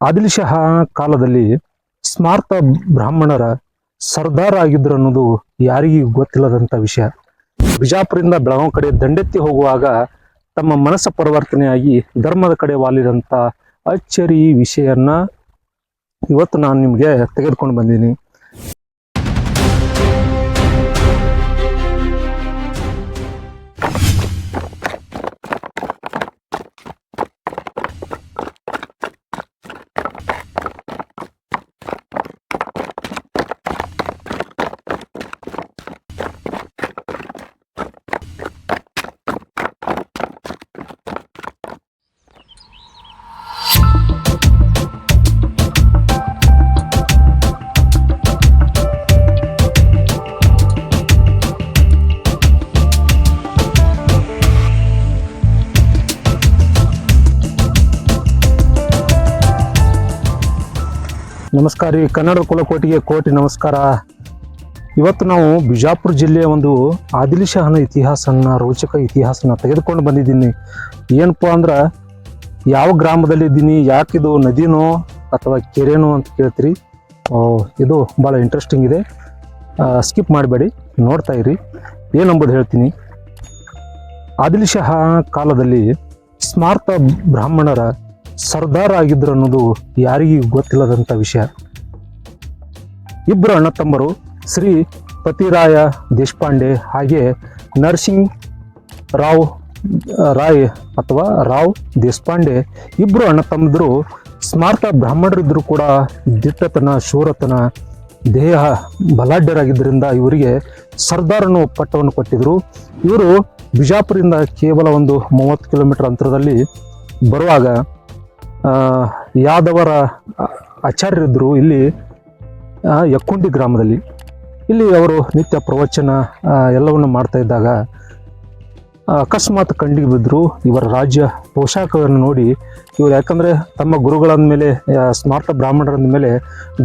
ಆದಿಲ್ ಶಹ ಕಾಲದಲ್ಲಿ ಸ್ಮಾರ್ತ ಬ್ರಾಹ್ಮಣರ ಸರ್ದಾರ್ ಆಗಿದ್ರು ಅನ್ನೋದು ಯಾರಿಗೂ ಗೊತ್ತಿಲ್ಲದಂತ ವಿಷಯ. ಬಿಜಾಪುರದಿಂದ ಬೆಳಗಾವ್ ಕಡೆ ದಂಡೆತ್ತಿ ಹೋಗುವಾಗ ತಮ್ಮ ಮನಸ್ಸು ಪರಿವರ್ತನೆಯಾಗಿ ಧರ್ಮದ ಕಡೆ ವಾಲಿದಂತ ಅಚ್ಚರಿ ವಿಷಯನ್ನ ಇವತ್ತು ನಾನು ನಿಮಗೆ ತೆಗೆದುಕೊಂಡು ಬಂದೀನಿ ನಮಸ್ಕಾರ ರೀ. ಕನ್ನಡ ಕುಲಕೋಟಿಗೆ ಕೋಟಿ ನಮಸ್ಕಾರ. ಇವತ್ತು ನಾವು ಬಿಜಾಪುರ ಜಿಲ್ಲೆಯ ಒಂದು ಆದಿಲ್ ಶಹನ ಇತಿಹಾಸನ ರೋಚಕ ಇತಿಹಾಸನ ತೆಗೆದುಕೊಂಡು ಬಂದಿದ್ದೀನಿ. ಏನಪ್ಪ ಅಂದ್ರೆ, ಯಾವ ಗ್ರಾಮದಲ್ಲಿ ಇದ್ದೀನಿ ಯಾಕಿದು ನದಿನೋ ಅಥವಾ ಕೆರೆನೋ ಅಂತ ಕೇಳ್ತೀರಿ. ಇದು ಭಾಳ ಇಂಟ್ರೆಸ್ಟಿಂಗ್ ಇದೆ. ಸ್ಕಿಪ್ ಮಾಡಬೇಡಿ, ನೋಡ್ತಾ ಇರಿ. ಏನಂಬುದು ಹೇಳ್ತೀನಿ. ಆದಿಲ್ ಶಹ ಕಾಲದಲ್ಲಿ ಸ್ಮಾರ್ತ ಬ್ರಾಹ್ಮಣರ ಸರ್ದಾರ್ ಆಗಿದ್ರು ಅನ್ನೋದು ಯಾರಿಗೂ ಗೊತ್ತಿಲ್ಲದಂಥ ವಿಷಯ. ಇಬ್ಬರು ಅಣ್ಣ ತಮ್ಮರು ಶ್ರೀ ಪತಿರಾಯ ದೇಶಪಾಂಡೆ ಹಾಗೆ ನರಸಿಂಗ್ ರಾವ್, ರಾಯ್ ಅಥವಾ ರಾವ್ ದೇಶಪಾಂಡೆ ಇಬ್ಬರು ಅಣ್ಣ ತಮ್ಮದ್ರು ಸ್ಮಾರ್ತ ಬ್ರಾಹ್ಮಣರಿದ್ದರೂ ಕೂಡ ದಿಟ್ಟತನ, ಶೂರತನ, ದೇಹ ಬಲಾಢ್ಯರಾಗಿದ್ದರಿಂದ ಇವರಿಗೆ ಅನ್ನೋ ಪಟ್ಟವನ್ನು ಕೊಟ್ಟಿದ್ದರು ಇವರು ಬಿಜಾಪುರದಿಂದ ಕೇವಲ ಒಂದು ಮೂವತ್ತು ಕಿಲೋಮೀಟರ್ ಅಂತರದಲ್ಲಿ ಬರುವಾಗ ಯಾದವರ ಆಚಾರ್ಯರಿದ್ದರು ಇಲ್ಲಿ ಯಕ್ಕುಂಡಿ ಗ್ರಾಮದಲ್ಲಿ. ಇಲ್ಲಿ ಅವರು ನಿತ್ಯ ಪ್ರವಚನ ಎಲ್ಲವನ್ನು ಮಾಡ್ತಾ ಇದ್ದಾಗ ಅಕಸ್ಮಾತ್ ಕಂಡಿಗೆ ಬಿದ್ದರು ಇವರ ರಾಜ್ಯ ಪೋಷಾಕವನ್ನು ನೋಡಿ, ಇವರು ಯಾಕಂದರೆ ತಮ್ಮ ಗುರುಗಳಾದ ಮೇಲೆ ಸ್ಮಾರ್ತ ಬ್ರಾಹ್ಮಣರಂದ ಮೇಲೆ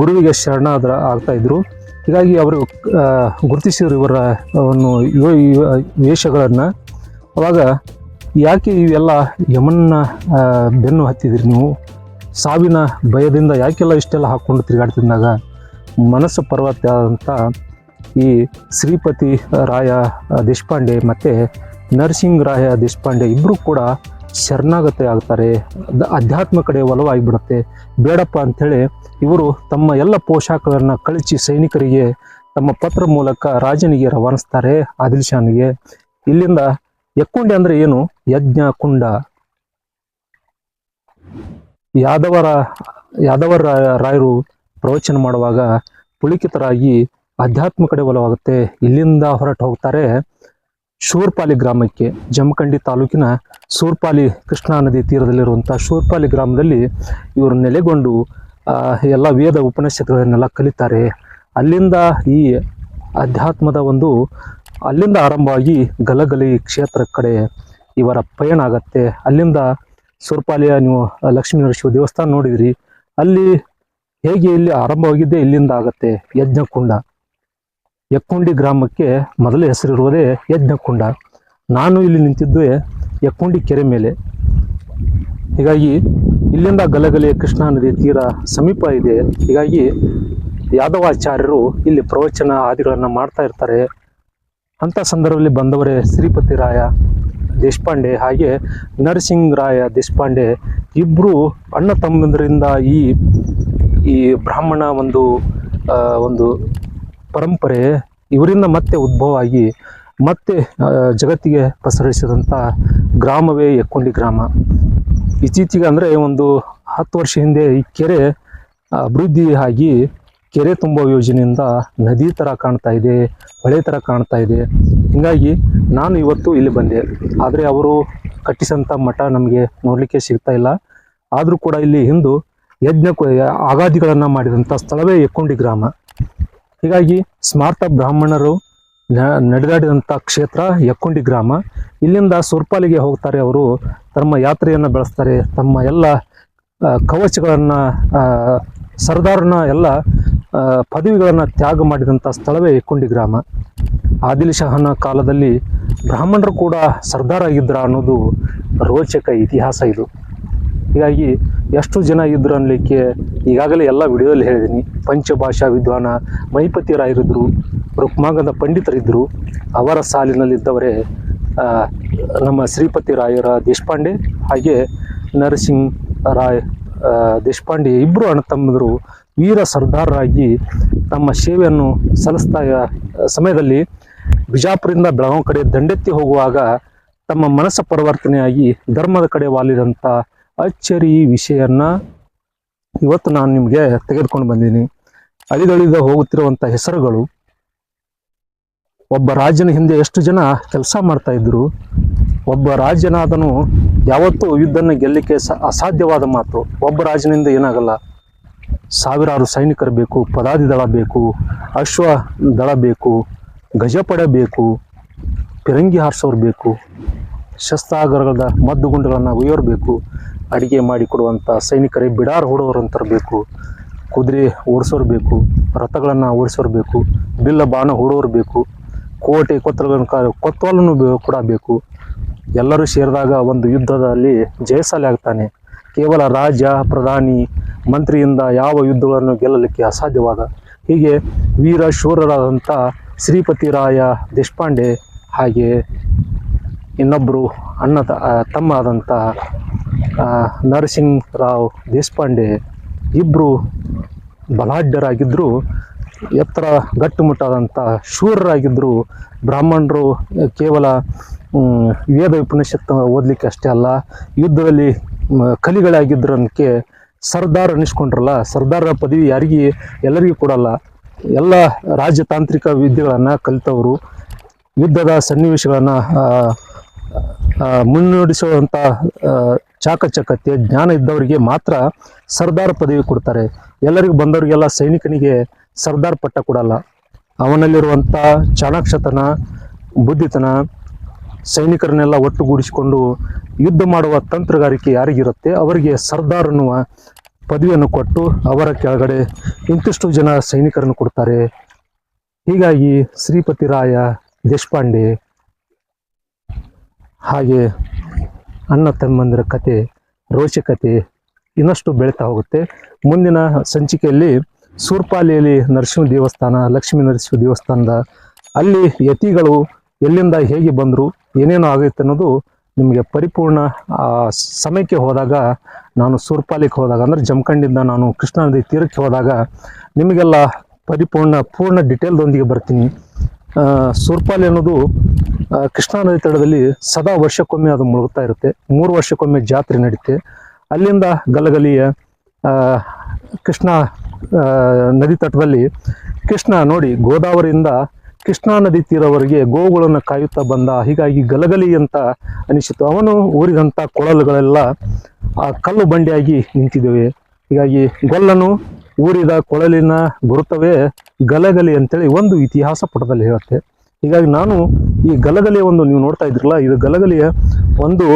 ಗುರುವಿಗೆ ಶರಣಾದ್ರ ಆಗ್ತಾ ಇದ್ರು. ಹೀಗಾಗಿ ಅವರು ಗುರುತಿಸಿದರು ಇವರ ವೇಷಗಳನ್ನು. ಅವಾಗ ಯಾಕೆ ಇವೆಲ್ಲ ಯಮನ್ನ ಬೆನ್ನು ಹತ್ತಿದ್ರಿ ನೀವು? ಸಾವಿನ ಭಯದಿಂದ ಯಾಕೆಲ್ಲ ಇಷ್ಟೆಲ್ಲ ಹಾಕ್ಕೊಂಡು ತಿರುಗಾಡ್ತಿದ್ದಾಗ ಮನಸ್ಸು ಪರ್ವತ ಆದಂಥ ಈ ಶ್ರೀಪತಿ ರಾಯ ದೇಶಪಾಂಡೆ ಮತ್ತು ನರಸಿಂಗ್ ರಾಯ ದೇಶಪಾಂಡೆ ಇಬ್ಬರು ಕೂಡ ಶರಣಾಗತಿ ಆಗ್ತಾರೆ. ಅಧ್ಯಾತ್ಮ ಕಡೆ ಒಲವಾಗಿಬಿಡುತ್ತೆ. ಬೇಡಪ್ಪ ಅಂಥೇಳಿ ಇವರು ತಮ್ಮ ಎಲ್ಲ ಪೋಷಾಕಗಳನ್ನು ಕಳಿಸಿ ಸೈನಿಕರಿಗೆ ತಮ್ಮ ಪತ್ರ ಮೂಲಕ ರಾಜನಿಗೆ ರವಾನಿಸ್ತಾರೆ ಆದಿಲ್ ಶಾನ್ಗೆ ಇಲ್ಲಿಂದ ಯಕ್ಕುಂಡಿ ಅಂದ್ರೆ ಏನು? ಯಜ್ಞ, ಕುಂಡ. ಯಾದವರ ಯಾದವರ ರಾಯರು ಪ್ರವಚನ ಮಾಡುವಾಗ ಪುಳಿಕಿತರಾಗಿ ಅಧ್ಯಾತ್ಮ ಕಡೆ ಒಲವಾಗುತ್ತೆ. ಇಲ್ಲಿಂದ ಹೊರಟು ಹೋಗ್ತಾರೆ ಶೂರ್ಪಾಲಿ ಗ್ರಾಮಕ್ಕೆ. ಜಮಖಂಡಿ ತಾಲೂಕಿನ ಶೂರ್ಪಾಲಿ ಕೃಷ್ಣಾ ನದಿ ತೀರದಲ್ಲಿರುವಂಥ ಶೂರ್ಪಾಲಿ ಗ್ರಾಮದಲ್ಲಿ ಇವರು ನೆಲೆಗೊಂಡು ಎಲ್ಲ ವೇದ ಉಪನಿಷತ್ತುಗಳನ್ನೆಲ್ಲ ಕಲಿತಾರೆ. ಅಲ್ಲಿಂದ ಈ ಅಧ್ಯಾತ್ಮದ ಒಂದು ಅಲ್ಲಿಂದ ಆರಂಭವಾಗಿ ಗಲಗಲಿ ಕ್ಷೇತ್ರ ಕಡೆ ಇವರ ಪಯಣ ಆಗತ್ತೆ. ಅಲ್ಲಿಂದ ಸುರ್ಪಾಲಿಯ ನೀವು ಲಕ್ಷ್ಮೀ ನರಸಿಂಹ ದೇವಸ್ಥಾನ ನೋಡಿದ್ರಿ. ಅಲ್ಲಿ ಹೇಗೆ ಇಲ್ಲಿ ಆರಂಭವಾಗಿದ್ದೆ ಇಲ್ಲಿಂದ ಆಗತ್ತೆ. ಯಜ್ಞಕುಂಡ. ಯಕ್ಕುಂಡಿ ಗ್ರಾಮಕ್ಕೆ ಮೊದಲ ಹೆಸರಿರುವುದೇ ಯಜ್ಞಕುಂಡ. ನಾನು ಇಲ್ಲಿ ನಿಂತಿದ್ದೆ ಯಕ್ಕುಂಡಿ ಕೆರೆ ಮೇಲೆ. ಹೀಗಾಗಿ ಇಲ್ಲಿಂದ ಗಲಗಲಿ ಕೃಷ್ಣಾ ನದಿ ತೀರ ಸಮೀಪ ಇದೆ. ಹೀಗಾಗಿ ಯಾದವಾಚಾರ್ಯರು ಇಲ್ಲಿ ಪ್ರವಚನ ಆದಿಗಳನ್ನು ಮಾಡ್ತಾ ಇರ್ತಾರೆ. ಅಂಥ ಸಂದರ್ಭದಲ್ಲಿ ಬಂದವರೇ ಶ್ರೀಪತಿ ರಾಯ ದೇಶಪಾಂಡೆ ಹಾಗೆ ನರಸಿಂಗ್ ರಾಯ ದೇಶಪಾಂಡೆ ಇಬ್ಬರು ಅಣ್ಣ ತಮ್ಮಂದರಿಂದ ಈ ಈ ಬ್ರಾಹ್ಮಣ ಒಂದು ಒಂದು ಪರಂಪರೆ ಇವರಿಂದ ಮತ್ತೆ ಉದ್ಭವ ಆಗಿ ಮತ್ತೆ ಜಗತ್ತಿಗೆ ಪಸರಿಸಿದಂಥ ಗ್ರಾಮವೇ ಎಕ್ಕೊಂಡಿ ಗ್ರಾಮ. ಇತ್ತೀಚೆಗೆ ಅಂದರೆ ಒಂದು ಹತ್ತು ವರ್ಷ ಹಿಂದೆ ಈ ಕೆರೆ ಅಭಿವೃದ್ಧಿ ಆಗಿ ಕೆರೆ ತುಂಬೋ ಯೋಜನೆಯಿಂದ ನದಿ ಥರ ಕಾಣ್ತಾ ಇದೆ, ಹೊಳೆ ಥರ ಕಾಣ್ತಾ ಇದೆ. ಹೀಗಾಗಿ ನಾನು ಇವತ್ತು ಇಲ್ಲಿ ಬಂದೆ. ಆದರೆ ಅವರು ಕಟ್ಟಿಸಂಥ ಮಠ ನಮಗೆ ನೋಡಲಿಕ್ಕೆ ಸಿಗ್ತಾ ಇಲ್ಲ. ಆದರೂ ಕೂಡ ಇಲ್ಲಿ ಹಿಂದೂ ಯಜ್ಞ ಆಗಾದಿಗಳನ್ನು ಮಾಡಿದಂಥ ಸ್ಥಳವೇ ಎಕ್ಕೊಂಡಿ ಗ್ರಾಮ. ಹೀಗಾಗಿ ಸ್ಮಾರ್ತ ಬ್ರಾಹ್ಮಣರು ನಡೆದಾಡಿದಂಥ ಕ್ಷೇತ್ರ ಎಕ್ಕೊಂಡಿ ಗ್ರಾಮ. ಇಲ್ಲಿಂದ ಸುರ್ಪಾಲಿಗೆ ಹೋಗ್ತಾರೆ ಅವರು. ತಮ್ಮ ಯಾತ್ರೆಯನ್ನು ಬೆಳೆಸ್ತಾರೆ. ತಮ್ಮ ಎಲ್ಲ ಕವಚಗಳನ್ನು ಸರ್ದಾರನ ಎಲ್ಲ ಪದವಿಗಳನ್ನು ತ್ಯಾಗ ಮಾಡಿದಂಥ ಸ್ಥಳವೇ ಕುಂಡಿ ಗ್ರಾಮ. ಆದಿಲ್ ಶಹನ ಕಾಲದಲ್ಲಿ ಬ್ರಾಹ್ಮಣರು ಕೂಡ ಸರ್ದಾರ್ ಆಗಿದ್ರ ಅನ್ನೋದು ರೋಚಕ ಇತಿಹಾಸ ಇದು. ಹೀಗಾಗಿ ಎಷ್ಟು ಜನ ಇದ್ರು ಅನ್ನಲಿಕ್ಕೆ ಈಗಾಗಲೇ ಎಲ್ಲ ವಿಡಿಯೋದಲ್ಲಿ ಹೇಳಿದ್ದೀನಿ ಪಂಚಭಾಷಾ ವಿದ್ವಾನ ಮಹಿಪತಿ ರಾಯರಿದ್ದರು ರುಕ್ಮಾಂಗದ ಪಂಡಿತರಿದ್ದರು ಅವರ ಸಾಲಿನಲ್ಲಿದ್ದವರೇ ನಮ್ಮ ಶ್ರೀಪತಿ ರಾಯರ ದೇಶಪಾಂಡೆ, ಹಾಗೆ ನರಸಿಂಗ್ ರಾಯ್ ದೇಶಪಾಂಡೆ ಇಬ್ಬರು ಅಣ್ಣ ತಮ್ಮಂದಿರು ವೀರ ಸರ್ದಾರರಾಗಿ ತಮ್ಮ ಸೇವೆಯನ್ನು ಸಲ್ಲಿಸ್ತಾ ಸಮಯದಲ್ಲಿ ಬಿಜಾಪುರದಿಂದ ಬೆಳಗಾವಿ ಕಡೆ ದಂಡೆತ್ತಿ ಹೋಗುವಾಗ ತಮ್ಮ ಮನಸ್ಸು ಪರಿವರ್ತನೆಯಾಗಿ ಧರ್ಮದ ಕಡೆ ವಾಲಿದಂಥ ಅಚ್ಚರಿ ವಿಷಯನ್ನ ಇವತ್ತು ನಾನು ನಿಮಗೆ ತೆಗೆದುಕೊಂಡು ಬಂದೀನಿ ಅಳಿದಳಿದ ಹೋಗುತ್ತಿರುವಂಥ ಹೆಸರುಗಳು, ಒಬ್ಬ ರಾಜನ ಹಿಂದೆ ಎಷ್ಟು ಜನ ಕೆಲಸ ಮಾಡ್ತಾ ಇದ್ರು ಒಬ್ಬ ರಾಜನಾದನು ಯಾವತ್ತೂ ಯುದ್ಧನ ಗೆಲ್ಲಲಿಕ್ಕೆ ಸ, ಅಸಾಧ್ಯವಾದ ಮಾತು, ಒಬ್ಬ ರಾಜನಿಂದ ಏನಾಗಲ್ಲ. ಸಾವಿರಾರು ಸೈನಿಕರು ಬೇಕು, ಪದಾದಿ ದಳ ಬೇಕು, ಅಶ್ವ ದಳ ಬೇಕು, ಗಜಪಡೆ ಬೇಕು, ಪಿರಂಗಿ ಹಾರಿಸೋರು ಬೇಕು ಶಸ್ತ್ರಾಗಾರಗಳ ಮದ್ದುಗುಂಡುಗಳನ್ನು ಒಯ್ಯೋರು ಬೇಕು, ಅಡಿಗೆ ಮಾಡಿ ಕೊಡುವಂಥ ಸೈನಿಕರೇ ಬಿಡಾರ್ ಹೂಡೋರು ಬೇಕು, ಕುದುರೆ ಓಡಿಸೋರು ಬೇಕು, ರಥಗಳನ್ನು ಓಡಿಸೋರು ಬೇಕು, ಬಿಲ್ಲ ಬಾಣ ಹೊಡೋರು ಬೇಕು, ಕೋಟೆ ಕೊತ್ತಲಗಳನ್ನು ಕೊತ್ತಲನ್ನು ಕೂಡ ಬೇಕು. ಎಲ್ಲರೂ ಸೇರಿದಾಗ ಒಂದು ಯುದ್ಧದಲ್ಲಿ ಜಯಸಾಲೆ ಆಗ್ತಾನೆ. ಕೇವಲ ರಾಜ, ಪ್ರಧಾನಿ ಮಂತ್ರಿಯಿಂದ ಯಾವ ಯುದ್ಧಗಳನ್ನು ಗೆಲ್ಲಲಿಕ್ಕೆ ಅಸಾಧ್ಯವಾದ? ಹೀಗೆ ವೀರ ಶೂರರಾದಂಥ ಶ್ರೀಪತಿ ರಾಯ ದೇಶಪಾಂಡೆ ಹಾಗೆ ಇನ್ನೊಬ್ಬರು ಅಣ್ಣ ತಮ್ಮ ಆದಂಥ ಆ, ನರಸಿಂಗ್ ರಾವ್ ದೇಶಪಾಂಡೆ ಇಬ್ಬರು ಬಲಾಢ್ಯರಾಗಿದ್ದರು ಎತ್ತರ ಗಟ್ಟುಮುಟ್ಟಾದಂಥ ಶೂರರಾಗಿದ್ದರು ಬ್ರಾಹ್ಮಣರು ಕೇವಲ ವೇದ ಉಪನಿಷತ್ತು ಓದಲಿಕ್ಕೆ ಅಷ್ಟೇ ಅಲ್ಲ ಯುದ್ಧದಲ್ಲಿ ಕಲಿಗಳಾಗಿದ್ದರಂತೆ ಸರ್ದಾರ್ ಅನ್ನಿಸ್ಕೊಂಡ್ರಲ್ಲ ಸರ್ದಾರ ಪದವಿ ಯಾರಿಗೆ, ಎಲ್ಲರಿಗೂ ಕೊಡಲ್ಲ. ಎಲ್ಲ ರಾಜತಾಂತ್ರಿಕ ವಿದ್ಯೆಗಳನ್ನು ಕಲಿತವರು, ಯುದ್ಧದ ಸನ್ನಿವೇಶಗಳನ್ನು ಮುನ್ನಡೆಸುವಂಥ ಚಾಕಚಕತೆ ಜ್ಞಾನ ಇದ್ದವರಿಗೆ ಮಾತ್ರ ಸರ್ದಾರ್ ಪದವಿ ಕೊಡ್ತಾರೆ. ಎಲ್ಲರಿಗೂ ಬಂದವರಿಗೆಲ್ಲ ಸೈನಿಕನಿಗೆ ಸರ್ದಾರ್ ಪಟ್ಟ ಕೊಡಲ್ಲ. ಅವನಲ್ಲಿರುವಂಥ ಚಾಣಾಕ್ಷತನ, ಬುದ್ಧಿತನ ಸೈನಿಕರನ್ನೆಲ್ಲ ಒಟ್ಟುಗೂಡಿಸಿಕೊಂಡು ಯುದ್ಧ ಮಾಡುವ ತಂತ್ರಗಾರಿಕೆ ಯಾರಿಗಿರುತ್ತೆ? ಅವರಿಗೆ ಸರ್ದಾರ್ ಅನ್ನುವ ಪದವಿಯನ್ನು ಕೊಟ್ಟು ಅವರ ಕೆಳಗಡೆ ಇಂತಿಷ್ಟು ಜನ ಸೈನಿಕರನ್ನು ಕೊಡ್ತಾರೆ. ಹೀಗಾಗಿ ಶ್ರೀಪತಿ ರಾಯ ದೇಶಪಾಂಡೆ ಹಾಗೆ ಅಣ್ಣ ತಮ್ಮಂದಿರ ಕತೆ ರೋಚಕತೆ ಇನ್ನಷ್ಟು ಬೆಳೀತಾ ಹೋಗುತ್ತೆ. ಮುಂದಿನ ಸಂಚಿಕೆಯಲ್ಲಿ ಸೂರ್ಪಾಲಿಯಲ್ಲಿ ನರಸಿಂಹ ದೇವಸ್ಥಾನ, ಲಕ್ಷ್ಮೀ ನರಸಿಂಹ ದೇವಸ್ಥಾನದ ಅಲ್ಲಿ ಯತಿಗಳು ಎಲ್ಲಿಂದ ಹೇಗೆ ಬಂದರು? ಏನೇನು ಆಗುತ್ತೆ ಅನ್ನೋದು ನಿಮಗೆ ಪರಿಪೂರ್ಣ ಸಮಯಕ್ಕೆ ಹೋದಾಗ, ನಾನು ಸೂರ್ಪಾಲಿಗೆ ಹೋದಾಗ, ಅಂದರೆ ಜಮಖಂಡಿಂದ ನಾನು ಕೃಷ್ಣಾ ನದಿ ತೀರಕ್ಕೆ ಹೋದಾಗ ನಿಮಗೆಲ್ಲ ಪರಿಪೂರ್ಣ, ಪೂರ್ಣ ಡಿಟೇಲ್ದೊಂದಿಗೆ ಬರ್ತೀನಿ. ಸೂರ್ಪಾಲಿ ಅನ್ನೋದು ಕೃಷ್ಣಾ ನದಿ ತಡದಲ್ಲಿ ಸದಾ ವರ್ಷಕ್ಕೊಮ್ಮೆ ಅದು ಮುಳುಗುತ್ತಾ ಇರುತ್ತೆ. ಮೂರು ವರ್ಷಕ್ಕೊಮ್ಮೆ ಜಾತ್ರೆ ನಡೀತೆ. ಅಲ್ಲಿಂದ ಗಲಗಲಿಯ ಕೃಷ್ಣ ನದಿ ತಟದಲ್ಲಿ ಕೃಷ್ಣ ನೋಡಿ ಗೋದಾವರಿಯಿಂದ ಕೃಷ್ಣಾ ನದಿ ತೀರವರೆಗೆ ಗೋವುಗಳನ್ನು ಕಾಯುತ್ತಾ ಬಂದ. ಹೀಗಾಗಿ ಗಲಗಲಿ ಅಂತ ಅನಿಸಿತು. ಅವನು ಊರಿದಂಥ ಕೊಳಲುಗಳೆಲ್ಲ ಆ ಕಲ್ಲು ಬಂಡಿಯಾಗಿ ನಿಂತಿದ್ದೇವೆ. ಹೀಗಾಗಿ ಗೊಲ್ಲನು ಊರಿದ ಕೊಳಲಿನ ಗುರುತವೇ ಗಲಗಲಿ ಅಂತೇಳಿ ಒಂದು ಇತಿಹಾಸ ಪುಟದಲ್ಲಿ ಹೇಳುತ್ತೆ. ಹೀಗಾಗಿ ನಾನು ಈ ಗಲಗಲಿಯ ಒಂದು ನೀವು ನೋಡ್ತಾ ಇದ್ರಲ್ಲ, ಇದು ಗಲಗಲಿಯ ಒಂದು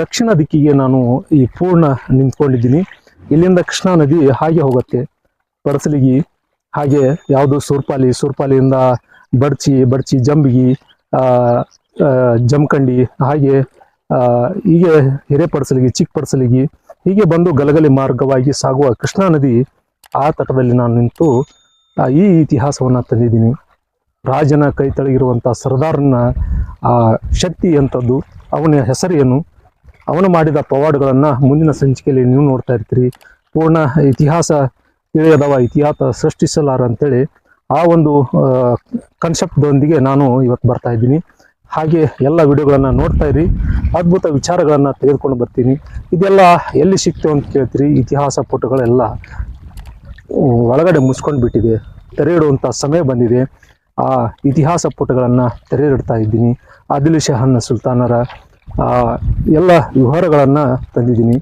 ದಕ್ಷಿಣ ದಿಕ್ಕಿಗೆ ನಾನು ಈ ಪೂರ್ಣ ನಿಂತ್ಕೊಂಡಿದ್ದೀನಿ. ಇಲ್ಲಿಂದ ಕೃಷ್ಣಾ ನದಿ ಹಾಗೆ ಹೋಗುತ್ತೆ. ಪರಸಲಿಗಿ ಹಾಗೆ, ಯಾವುದು ಸೂರ್ಪಾಲಿ, ಸೂರ್ಪಾಲಿಯಿಂದ ಬಡ್ಚಿ ಬಡ್ಚಿ, ಜಂಬಿಗಿ ಜಮಖಂಡಿ, ಹಾಗೆ ಹೀಗೆ ಹಿರೇಪಡಸಲಿಗಿ, ಚಿಕ್ಕಪಡಸಲಿಗಿ, ಹೀಗೆ ಬಂದು ಗಲಗಲಿ ಮಾರ್ಗವಾಗಿ ಸಾಗುವ ಕೃಷ್ಣಾ ನದಿ ಆ ತಟದಲ್ಲಿ ನಾನು ನಿಂತು ಈ ಇತಿಹಾಸವನ್ನು ತಂದಿದ್ದೀನಿ. ರಾಜನ ಕೈ ತಳಗಿರುವಂಥ ಸರ್ದಾರನ, ಆ, ಶಕ್ತಿ ಅಂಥದ್ದು ಅವನ ಹೆಸರೇನು ಅವನು ಮಾಡಿದ ಪವಾಡಗಳನ್ನು ಮುಂದಿನ ಸಂಚಿಕೆಯಲ್ಲಿ ನೀವು ನೋಡ್ತಾ ಇರ್ತೀರಿ. ಪೂರ್ಣ ಇತಿಹಾಸ ತಿಳಿಯದವ, ಇತಿಹಾಸ ಸೃಷ್ಟಿಸಲಾರ ಅಂತೇಳಿ ಆ ಒಂದು ಕನ್ಸೆಪ್ಟ್ದೊಂದಿಗೆ ನಾನು ಇವತ್ತು ಬರ್ತಾ ಇದ್ದೀನಿ. ಹಾಗೆ ಎಲ್ಲ ವಿಡಿಯೋಗಳನ್ನು ನೋಡ್ತಾ ಇರಿ, ಅದ್ಭುತ ವಿಚಾರಗಳನ್ನು ತೆಗೆದುಕೊಂಡು ಬರ್ತೀನಿ. ಇದೆಲ್ಲ ಎಲ್ಲಿ ಸಿಕ್ತು ಅಂತ ಕೇಳ್ತೀರಿ? ಇತಿಹಾಸ ಪುಟಗಳೆಲ್ಲ ಒಳಗಡೆ ಮುಚ್ಕೊಂಡು ಬಿಟ್ಟಿದೆ ತೆರೆ ಇಡುವಂಥ ಸಮಯ ಬಂದಿದೆ. ಆ ಇತಿಹಾಸ ಪುಟಗಳನ್ನು ತೆರೆ ಇಡ್ತಾ ಇದ್ದೀನಿ. ಆದಿಲ್ ಶಹನ್ನ ಸುಲ್ತಾನರ ಎಲ್ಲ ವಿವರಗಳನ್ನು ತಂದಿದ್ದೀನಿ.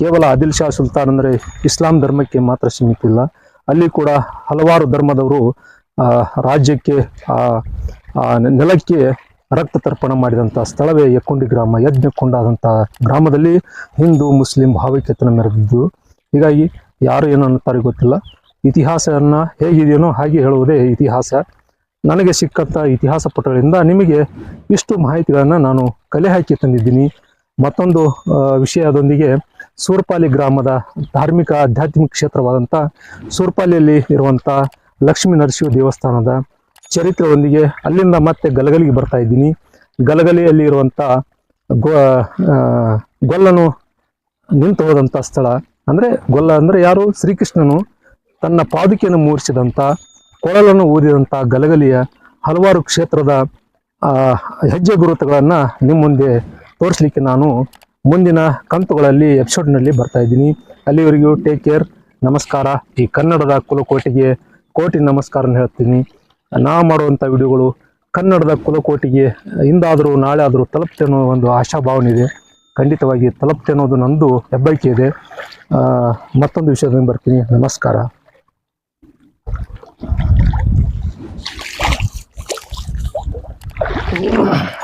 ಕೇವಲ ಆದಿಲ್ ಶಾ ಸುಲ್ತಾನ್ ಅಂದರೆ ಇಸ್ಲಾಂ ಧರ್ಮಕ್ಕೆ ಮಾತ್ರ ಸೀಮಿತ ಇಲ್ಲ. ಅಲ್ಲಿ ಕೂಡ ಹಲವಾರು ಧರ್ಮದವರು ರಾಜ್ಯಕ್ಕೆ ನೆಲಕ್ಕೆ ರಕ್ತ ತರ್ಪಣ ಮಾಡಿದಂಥ ಸ್ಥಳವೇ ಯಕ್ಕುಂಡಿ ಗ್ರಾಮ ಯಜ್ಞಕೊಂಡಾದಂಥ ಗ್ರಾಮದಲ್ಲಿ ಹಿಂದೂ, ಮುಸ್ಲಿಂ ಭಾವೈಕ್ಯತೆಯನ್ನು ಮೆರೆದಿದ್ದು, ಹೀಗಾಗಿ ಯಾರು ಏನು ಅನ್ನುತ್ತಾರೆ ಗೊತ್ತಿಲ್ಲ. ಇತಿಹಾಸವನ್ನು ಹೇಗಿದೆಯೋ ಹಾಗೆ ಹೇಳುವುದೇ ಇತಿಹಾಸ. ನನಗೆ ಸಿಕ್ಕಂಥ ಇತಿಹಾಸ ಪುಟಗಳಿಂದ ನಿಮಗೆ ಇಷ್ಟು ಮಾಹಿತಿಗಳನ್ನು ನಾನು ಕಲೆ ಹಾಕಿ ತಂದಿದ್ದೀನಿ. ಮತ್ತೊಂದು ವಿಷಯದೊಂದಿಗೆ ಸೂರ್ಪಾಲಿ ಗ್ರಾಮದ ಧಾರ್ಮಿಕ ಆಧ್ಯಾತ್ಮಿಕ ಕ್ಷೇತ್ರವಾದಂಥ ಸೂರ್ಪಾಲಿಯಲ್ಲಿ ಇರುವಂಥ ಲಕ್ಷ್ಮೀ ನರಸಿಂಹ ದೇವಸ್ಥಾನದ ಚರಿತ್ರೆಯೊಂದಿಗೆ ಅಲ್ಲಿಂದ ಮತ್ತೆ ಗಲಗಲಿಗೆ ಬರ್ತಾ ಇದ್ದೀನಿ. ಗಲಗಲಿಯಲ್ಲಿ ಇರುವಂಥ ಗೊ ಗೊಲ್ಲನು ನಿಂತು ಹೋದಂಥ ಸ್ಥಳ. ಅಂದರೆ ಗೊಲ್ಲ ಅಂದರೆ ಯಾರು? ಶ್ರೀಕೃಷ್ಣನು ತನ್ನ ಪಾದುಕೆಯನ್ನು ಮೂಡಿಸಿದಂಥ, ಕೊಳಲನ್ನು ಊದಿದಂಥ ಗಲಗಲಿಯ ಹಲವಾರು ಕ್ಷೇತ್ರದ ಹೆಜ್ಜೆ ಗುರುತುಗಳನ್ನು ನಿಮ್ಮ ಮುಂದೆ ತೋರಿಸ್ಲಿಕ್ಕೆ ನಾನು ಮುಂದಿನ ಕಂತುಗಳಲ್ಲಿ ಎಪಿಸೋಡ್ನಲ್ಲಿ ಬರ್ತಾ ಇದ್ದೀನಿ. ಅಲ್ಲಿವರೆಗೂ ಟೇಕ್ ಕೇರ್ ನಮಸ್ಕಾರ. ಈ ಕನ್ನಡದ ಕುಲಕೋಟಿಗೆ ಕೋಟಿ ನಮಸ್ಕಾರ ಹೇಳ್ತೀನಿ. ನಾ ಮಾಡುವಂಥ ವಿಡಿಯೋಗಳು ಕನ್ನಡದ ಕುಲಕೋಟಿಗೆ ಇಂದಾದರೂ ನಾಳೆ ಆದರೂ ತಲುಪ್ತೆ ಅನ್ನೋ ಒಂದು ಆಶಾಭಾವನೆ ಇದೆ. ಖಂಡಿತವಾಗಿ ತಲುಪ್ತೆ ಅನ್ನೋದು ನಂದು ಹೆಬ್ಬಳಿಕೆ ಇದೆ. ಮತ್ತೊಂದು ವಿಷಯದಿಂದ ಬರ್ತೀನಿ. ನಮಸ್ಕಾರ.